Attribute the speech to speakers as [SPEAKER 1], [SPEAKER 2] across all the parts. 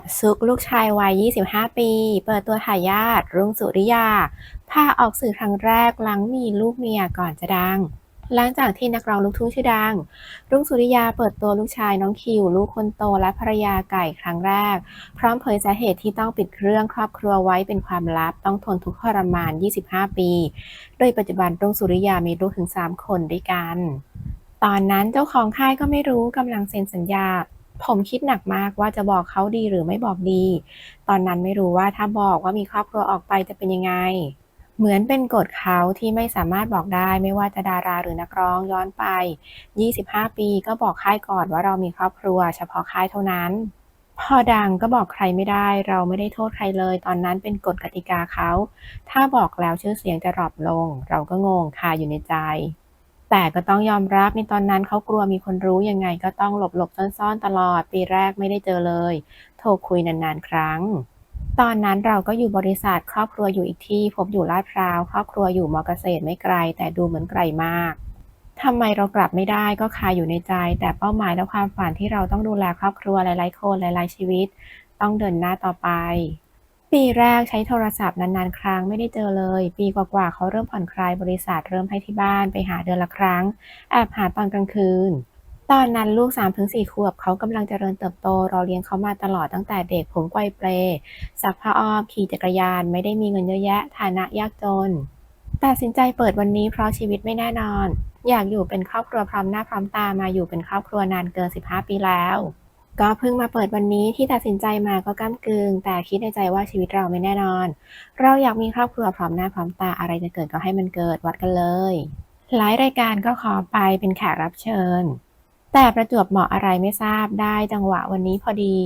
[SPEAKER 1] บซุกลูกชายวัย 25 ปี เปิดตัวทายาทรุ่งสุริยา พาออกสื่อครั้งแรกหลังมีลูกเมียก่อนจะดัง หลังจากที่นักร้องลูกทุ่งชื่อดัง รุ่งสุริยาเปิดตัวลูกชายน้องคิว ลูกคนโตและภรรยาไก่ครั้งแรก พร้อมเผยสาเหตุที่ต้องปิดเครื่องครอบครัวไว้เป็นความลับต้องทนทุกข์ทรมาน 25 ปี โดยปัจจุบันรุ่งสุริยามีลูกถึง 3 คนด้วยกัน ตอนนั้นเจ้าของค่ายก็ไม่รู้กำลังเซ็นสัญญา ผมคิดหนักมากว่าจะบอกเขาดีหรือไม่บอกดี ตอนนั้นไม่รู้ว่าถ้าบอกว่ามีครอบครัวออกไปจะเป็นยังไง เหมือนเป็นกฎเขาที่ไม่สามารถบอกได้ไม่ว่าจะดาราหรือนักร้องย้อนไป 25 ปีก็บอกค่ายก่อนว่าเรามีครอบครัว เฉพาะค่ายเท่านั้น พอดังก็บอกใครไม่ได้ เราไม่ได้โทษใครเลย ตอนนั้นเป็นกฎกติกาเขา ถ้าบอกแล้วชื่อเสียงจะดรอปลง เราก็งงคาอยู่ในใจ แต่ก็ต้องยอมรับในตอนนั้นเขากลัวมีคนรู้ยังไงก็ต้องหลบหลบซ่อนๆตลอด ปีแรกไม่ได้เจอเลย โทรคุยนานๆ ครั้ง ตอนนั้นเราก็อยู่บริษัทครอบครัวอยู่อีกที่พบอยู่ลาดพร้าว ครอบครัวอยู่มอเกษตรไม่ไกล แต่ดูเหมือนไกลมากทำไมเรากลับไม่ได้ก็คาอยู่ในใจ แต่เป้าหมายและความฝันที่เราต้องดูแลครอบครัวหลายๆคนหลายๆชีวิต ต้องเดินหน้าต่อไป ปีแรกใช้โทรศัพท์นานๆ ครั้งไม่ได้เจอเลย ปีกว่าๆเขาเริ่มผ่อนคลายบริษัทเริ่มให้ที่บ้านไปหาเดือนละครั้งแอบหาตอนกลางคืน ตอนนั้นลูก 3-4 ขวบเขากำลังเจริญเติบโตเราเลี้ยงเขามาตลอดตั้งแต่เด็กผมไกวเปลซักผ้าอ้อมขี่จักรยานไม่ได้มีเงินเยอะแยะ ฐานะยากจนตัดสินใจเปิดวันนี้เพราะชีวิตไม่แน่นอน อยากอยู่เป็นครอบครัวพร้อมหน้าพร้อมตามาอยู่เป็นครอบครัวนานเกิน 15 ปีแล้ว ก็เพิ่งมาเปิดวันนี้ที่ตัดสินใจมาก็ก้ากึ่งแต่คิดในใจว่าชีวิตเราไม่แน่นอน เราอยากมีครอบครัวพร้อมหน้าพร้อมตาอะไรจะเกิดก็ให้มันเกิดวัดกันเลย หลายรายการก็ขอไปเป็นแขกรับเชิญ แต่ประจวบเหมาะอะไรไม่ทราบได้จังหวะวันนี้พอดี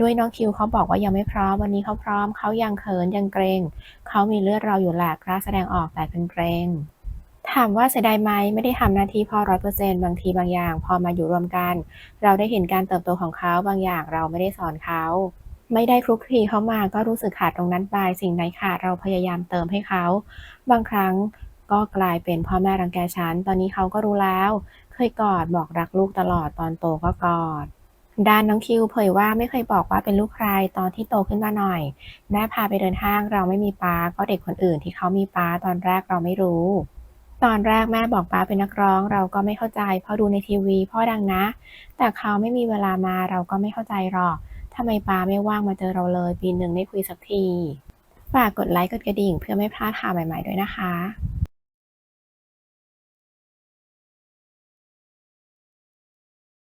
[SPEAKER 1] ด้วยน้องคิวเขาบอกว่ายังไม่พร้อมวันนี้เขาพร้อมเขายังเขินยังเกรงเขามีเลือดเราอยู่แหละกล้าแสดงออกแต่เป็นเกรง ถามว่าเสียดายไหมไม่ได้ทำหน้าที่พ่อร้อยเปอร์เซ็นต์บางทีบางอย่าง พอมาอยู่รวมกัน เราได้เห็นการเติบโตของเขาบางอย่างเราไม่ได้สอนเขา ไม่ได้คลุกคลีเข้ามาก็รู้สึกขาดตรงนั้นไป สิ่งไหนขาดเราพยายามเติมให้เขา บางครั้งก็กลายเป็นพ่อแม่รังแกฉัน ตอนนี้เขาก็รู้แล้ว เคยกอดบอกรักลูกตลอดตอนโตก็กอดด้านน้องคิวเผยว่าไม่เคยบอกว่าเป็นลูกใครตอนที่โตขึ้นมาหน่อย แม่พาไปเดินห้างเราไม่มีป้าก็เด็กคนอื่นที่เขามีป้าตอนแรกเราไม่รู้ ตอนแรกแม่บอกป้าเป็นนักร้อง เราก็ไม่เข้าใจเพราะดูในทีวีพ่อดังนะ แต่เขาไม่มีเวลามาเราก็ไม่เข้าใจหรอกทำไมป้าไม่ว่างมาเจอเราเลย ปีหนึ่งได้คุยสักที ฝากกดไลค์กดกระดิ่งเพื่อไม่พลาดข่าวใหม่ๆด้วยนะคะ